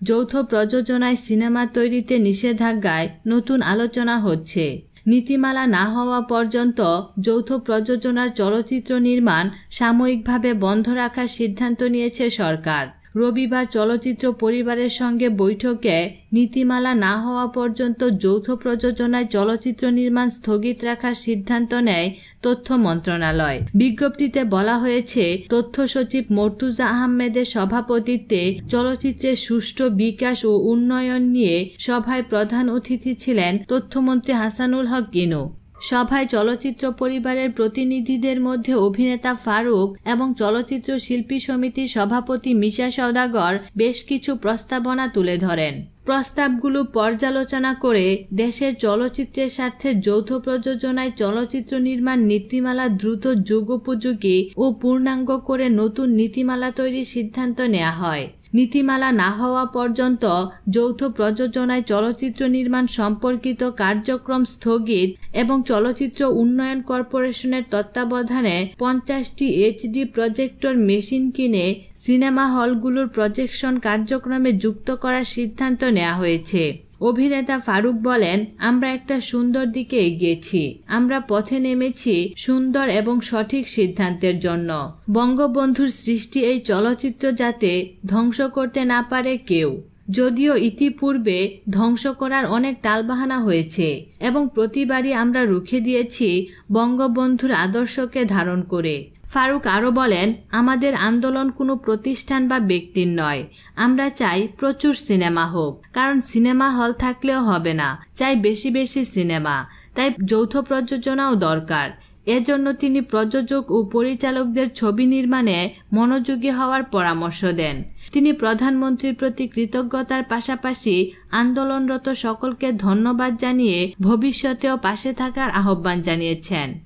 যৌথ প্রযোজনায় সিনেমা তৈরিতে নিষেধাজ্ঞায় নতুন আলোচনা হচ্ছে। নীতিমালা না হওয়া পর্যন্ত যৌথ প্রযোজনার চলচ্চিত্র নির্মাণ সাময়িকভাবে বন্ধ রাখার সিদ্ধান্ত নিয়েছে সরকার। রবিবার চলচ্চিত্র পরিবারের সঙ্গে বৈঠকে নীতিমালা না হওয়া পর্যন্ত যৌথ প্রযোজনায় চলচ্চিত্র নির্মাণ স্থগিত রাখার সিদ্ধান্ত নেয় তথ্য মন্ত্রণালয়। বিজ্ঞপ্তিতে বলা হয়েছে, তথ্য সচিব মর্তুজা আহমেদের সভাপতিত্বে চলচ্চিত্রের সুষ্ঠু বিকাশ ও উন্নয়ন নিয়ে সভায় প্রধান অতিথি ছিলেন তথ্যমন্ত্রী হাসানুল হক গিনু। সভায় চলচ্চিত্র পরিবারের প্রতিনিধিদের মধ্যে অভিনেতা ফারুক এবং চলচ্চিত্র শিল্পী সমিতির সভাপতি মিশা সওদাগর বেশ কিছু প্রস্তাবনা তুলে ধরেন। প্রস্তাবগুলো পর্যালোচনা করে দেশের চলচ্চিত্রের স্বার্থে যৌথ প্রযোজনায় চলচ্চিত্র নির্মাণ নীতিমালা দ্রুত যুগোপযোগী ও পূর্ণাঙ্গ করে নতুন নীতিমালা তৈরির সিদ্ধান্ত নেওয়া হয়। নীতিমালা না হওয়া পর্যন্ত যৌথ প্রযোজনায় চলচ্চিত্র নির্মাণ সম্পর্কিত কার্যক্রম স্থগিত এবং চলচ্চিত্র উন্নয়ন কর্পোরেশনের তত্ত্বাবধানে পঞ্চাশটি এইচডি প্রজেক্টর মেশিন কিনে সিনেমা হলগুলোর প্রজেকশন কার্যক্রমে যুক্ত করার সিদ্ধান্ত নেওয়া হয়েছে। অভিনেতা ফারুক বলেন, আমরা একটা সুন্দর দিকে এগিয়েছি। আমরা পথে নেমেছি সুন্দর এবং সঠিক সিদ্ধান্তের জন্য। বঙ্গবন্ধুর সৃষ্টি এই চলচ্চিত্র যাতে ধ্বংস করতে না পারে কেউ। যদিও ইতিপূর্বে ধ্বংস করার অনেক টালবাহানা হয়েছে এবং প্রতিবারই আমরা রুখে দিয়েছি বঙ্গবন্ধুর আদর্শকে ধারণ করে। ফারুক আরও বলেন, আমাদের আন্দোলন কোনো প্রতিষ্ঠান বা ব্যক্তির নয়। আমরা চাই প্রচুর সিনেমা হোক। কারণ সিনেমা হল থাকলেও হবে না। চাই বেশি বেশি সিনেমা। তাই যৌথ প্রযোজনাও দরকার। এজন্য তিনি প্রযোজক ও পরিচালকদের ছবি নির্মাণে মনোযোগী হওয়ার পরামর্শ দেন। তিনি প্রধানমন্ত্রীর প্রতি কৃতজ্ঞতার পাশাপাশি আন্দোলনরত সকলকে ধন্যবাদ জানিয়ে ভবিষ্যতেও পাশে থাকার আহ্বান জানিয়েছেন।